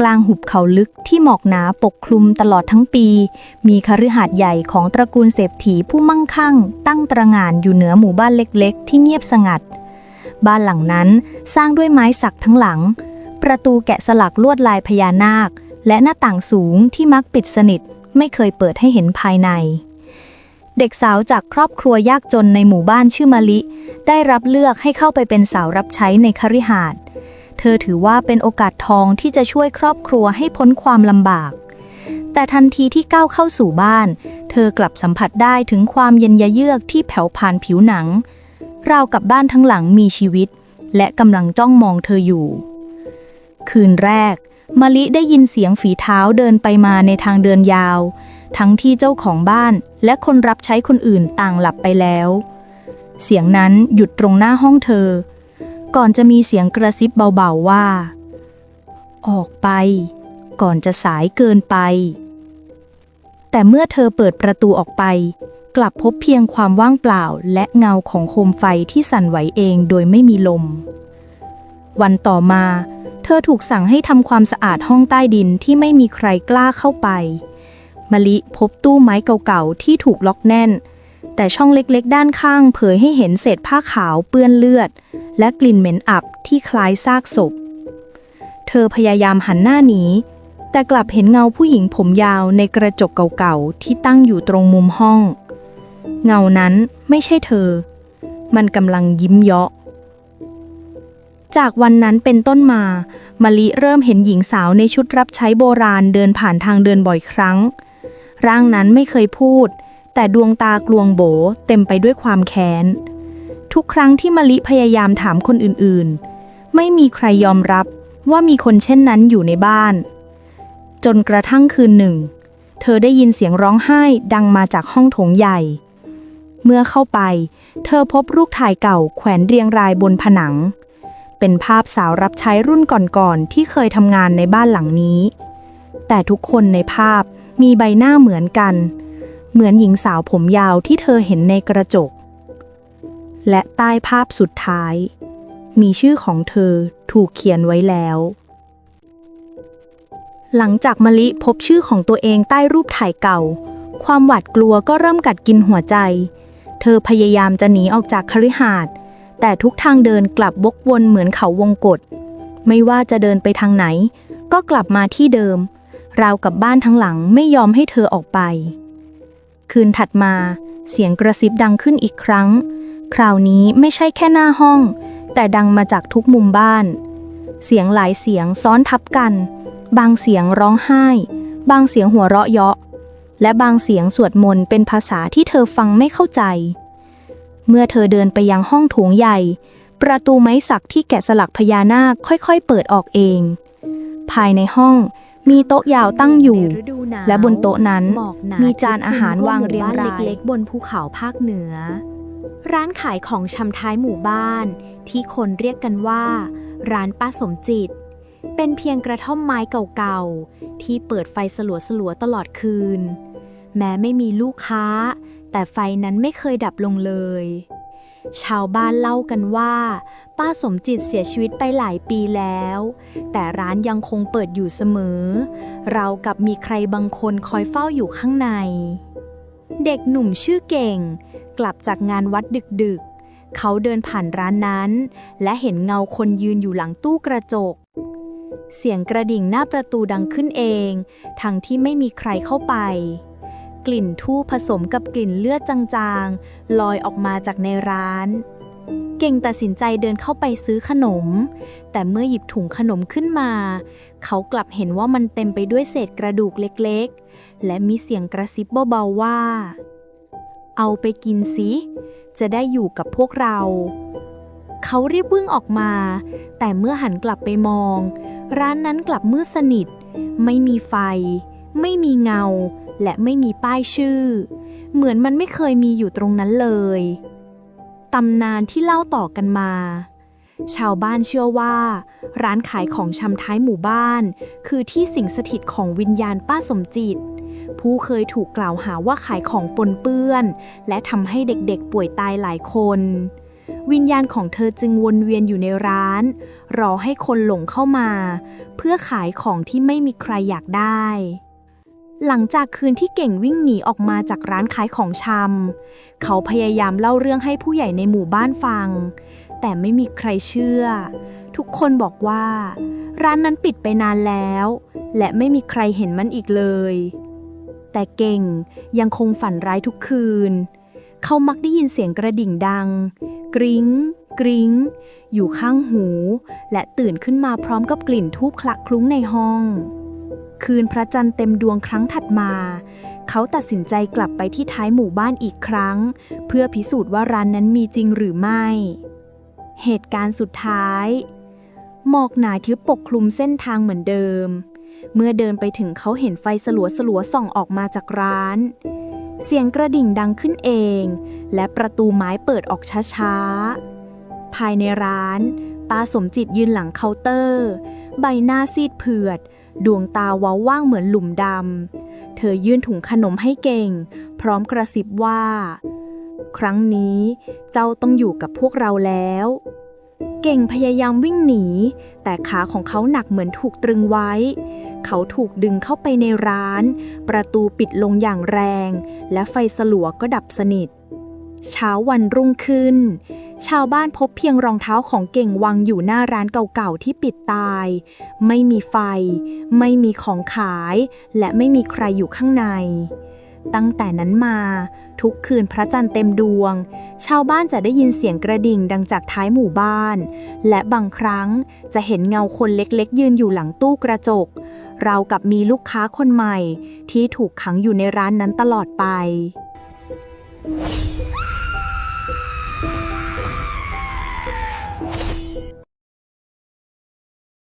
กลางหุบเขาลึกที่หมอกหนาปกคลุมตลอดทั้งปี มีคฤหาสน์ใหญ่ของตระกูลเศรษฐีผู้มั่งคั่ง ตั้งตระงานอยู่เหนือหมู่บ้านเล็กๆ ที่เงียบสงัด บ้านหลังนั้นสร้างด้วยไม้สักทั้งหลัง ประตูแกะสลักลวดลายพญานาค และหน้าต่างสูงที่มักปิดสนิท ไม่เคยเปิดให้เห็นภายใน เด็กสาวจากครอบครัวยากจนในหมู่บ้านชื่อมะลิ ได้รับเลือกให้เข้าไปเป็นสาวรับใช้ในคฤหาสน์ เธอถือว่าเป็นโอกาสทองที่จะช่วยครอบครัวให้พ้นความลำบาก แต่ทันทีที่ก้าวเข้าสู่บ้าน เธอกลับสัมผัสได้ถึงความเย็นยะเยือกที่แผ่วผ่านผิวหนัง ราวกับบ้านทั้งหลังมีชีวิต และกำลังจ้องมองเธออยู่ คืนแรกมะลิได้ยินเสียงฝีเท้าเดินไปมาในทางเดินยาว ทั้งที่เจ้าของบ้านและคนรับใช้คนอื่นต่างหลับไปแล้ว เสียงนั้นหยุดตรงหน้าห้องเธอ ก่อนจะมีเสียงกระซิบเบาๆว่า ออกไป ก่อนจะสายเกินไป แต่เมื่อเธอเปิดประตูออกไป กลับพบเพียงความว่างเปล่าและเงาของโคมไฟที่สั่นไหวเองโดยไม่มีลม วันต่อมา เธอถูกสั่งให้ทำความสะอาดห้องใต้ดินที่ไม่มีใครกล้าเข้าไปมะลิพบตู้ไม้เก่าๆที่ถูกล็อกแน่น แต่ช่องเล็กๆ ด้านข้างเผยให้เห็นเศษผ้าขาวเปื้อนเลือด และกลิ่นเหม็นอับที่คล้ายซากศพ เธอพยายามหันหน้าหนีแต่กลับเห็นเงาผู้หญิงผมยาวในกระจกเก่าๆ ที่ตั้งอยู่ตรงมุมห้อง เงานั้นไม่ใช่เธอ มันกำลังยิ้มเยาะ จากวันนั้นเป็นต้นมามะลิเริ่มเห็นหญิงสาวในชุดรับใช้โบราณเดินผ่านทางเดินบ่อยครั้ง ร่างนั้นไม่เคยพูด แต่ดวงตากลวงโบเต็มไปด้วยความแค้น ทุกครั้งที่มะลิพยายามถามคนอื่นๆ ไม่มีใครยอมรับว่ามีคนเช่นนั้นอยู่ในบ้าน จนกระทั่งคืนหนึ่ง เธอได้ยินเสียงร้องไห้ดังมาจากห้องโถงใหญ่ เมื่อเข้าไป เธอพบรูปถ่ายเก่าแขวนเรียงรายบนผนัง เป็นภาพสาวรับใช้รุ่นก่อนๆที่เคยทำงานในบ้านหลังนี้ แต่ทุกคนในภาพมีใบหน้าเหมือนกัน เหมือนหญิงสาวผมยาวที่เธอเห็นในกระจก และใต้ภาพสุดท้าย มีชื่อของเธอถูกเขียนไว้แล้ว หลังจากมะลิพบชื่อของตัวเองใต้รูปถ่ายเก่า ความหวาดกลัวก็เริ่มกัดกินหัวใจ เธอพยายามจะหนีออกจากคฤหาสน์แต่ทุกทางเดินกลับวกวนเหมือนเขาวงกฏไม่ว่าจะเดินไปทางไหน ก็กลับมาที่เดิม ราวกับบ้านทั้งหลังไม่ยอมให้เธอออกไป คืนถัดมา เสียงกระซิบดังขึ้นอีกครั้ง คราวนี้ไม่ใช่แค่หน้าห้อง แต่ดังมาจากทุกมุมบ้าน เสียงหลายเสียงซ้อนทับกัน บางเสียงร้องไห้ บางเสียงหัวเราะเยาะ และบางเสียงสวดมนต์เป็นภาษาที่เธอฟังไม่เข้าใจ เมื่อเธอเดินไปยังห้องโถงใหญ่ ประตูไม้สักที่แกะสลักพญานาคค่อยๆ เปิดออกเอง ภายในห้อง มีโต๊ะยาวตั้งอยู่ และบนโต๊ะนั้นมีจานอาหารวางเรียงรายเล็กๆ บนภูเขาภาคเหนือ ร้านขายของชำท้ายหมู่บ้าน ที่คนเรียกกันว่า ร้านป้าสมจิต เป็นเพียงกระท่อมไม้เก่าๆ ที่เปิดไฟสลัวๆตลอดคืน แม้ไม่มีลูกค้า แต่ไฟนั้นไม่เคยดับลงเลย ชาวบ้านเล่ากันว่า ป้าสมจิตเสียชีวิตไปหลายปีแล้ว แต่ร้านยังคงเปิดอยู่เสมอ เรากับมีใครบางคนคอยเฝ้าอยู่ข้างใน เด็กหนุ่มชื่อเก่ง กลับจากงานวัดดึกๆ เขาเดินผ่านร้านนั้น และเห็นเงาคนยืนอยู่หลังตู้กระจก เสียงกระดิ่งหน้าประตูดังขึ้นเอง ทั้งที่ไม่มีใครเข้าไป กลิ่นทู่ผสมกับกลิ่นเลือดจางๆ ลอยออกมาจากในร้าน เก่งตัดสินใจเดินเข้าไปซื้อขนม แต่เมื่อหยิบถุงขนมขึ้นมา เขากลับเห็นว่ามันเต็มไปด้วยเศษกระดูกเล็กๆ และมีเสียงกระซิบเบาๆว่า เอาไปกินสิจะได้อยู่กับพวกเรา เขารีบวิ่งออกมา แต่เมื่อหันกลับไปมอง ร้านนั้นกลับมืดสนิท ไม่มีไฟ ไม่มีเงา และไม่มีป้ายชื่อ เหมือนมันไม่เคยมีอยู่ตรงนั้นเลย ตำนานที่เล่าต่อกันมา ชาวบ้านเชื่อว่า ร้านขายของชำท้ายหมู่บ้าน คือที่สิงสถิตของวิญญาณป้าสมจิต ผู้เคยถูกกล่าวหาว่าขายของปนเปื้อน และทำให้เด็กๆป่วยตายหลายคนวิญญาณของเธอจึงวนเวียนอยู่ในร้าน รอให้คนหลงเข้ามา เพื่อขายของที่ไม่มีใครอยากได้ หลังจากคืนที่เก่งวิ่งหนีออกมาจากร้านขายของชำ เขาพยายามเล่าเรื่องให้ผู้ใหญ่ในหมู่บ้านฟัง แต่ไม่มีใครเชื่อ ทุกคนบอกว่า ร้านนั้นปิดไปนานแล้ว และไม่มีใครเห็นมันอีกเลย แต่เก่งยังคงฝันร้ายทุกคืน เขามักได้ยินเสียงกระดิ่งดัง กริง้ง กริง้ง อยู่ข้างหู และตื่นขึ้นมาพร้อมกับกลิ่นทูบคละคลุ้งในห้อง คืนพระจันทร์เต็มดวงครั้งถัดมา เขาตัดสินใจกลับไปที่ท้ายหมู่บ้านอีกครั้ง เพื่อพิสูจน์ว่าร้านนั้นมีจริงหรือไม่ เหตุการณ์สุดท้าย หมอกหนาทึบปกคลุมเส้นทางเหมือนเดิม เมื่อเดินไปถึงเขาเห็นไฟสลัวสลัวส่องออกมาจากร้าน เสียงกระดิ่งดังขึ้นเอง และประตูไม้เปิดออกช้าๆภายในร้านป้าสมจิตยืนหลังเคาน์เตอร์ ใบหน้าซีดเผือด ดวงตาว้าว่างเหมือนหลุมดำ เธอยื่นถุงขนมให้เก่ง พร้อมกระซิบว่า ครั้งนี้เจ้าต้องอยู่กับพวกเราแล้ว เก่งพยายามวิ่งหนี แต่ขาของเขาหนักเหมือนถูกตรึงไว้ เขาถูกดึงเข้าไปในร้าน ประตูปิดลงอย่างแรง และไฟสลัวก็ดับสนิท เช้าวันรุ่งขึ้น ชาวบ้านพบเพียงรองเท้าของเก่งวางอยู่หน้าร้านเก่าๆที่ปิดตาย ไม่มีไฟ ไม่มีของขาย และไม่มีใครอยู่ข้างใน ตั้งแต่นั้นมา ทุกคืนพระจันทร์เต็มดวง ชาวบ้านจะได้ยินเสียงกระดิ่งดังจากท้ายหมู่บ้าน และบางครั้งจะเห็นเงาคนเล็กๆ ยืนอยู่หลังตู้กระจกราวกับมีลูกค้าคนใหม่ ที่ถูกขังอยู่ในร้านนั้นตลอดไป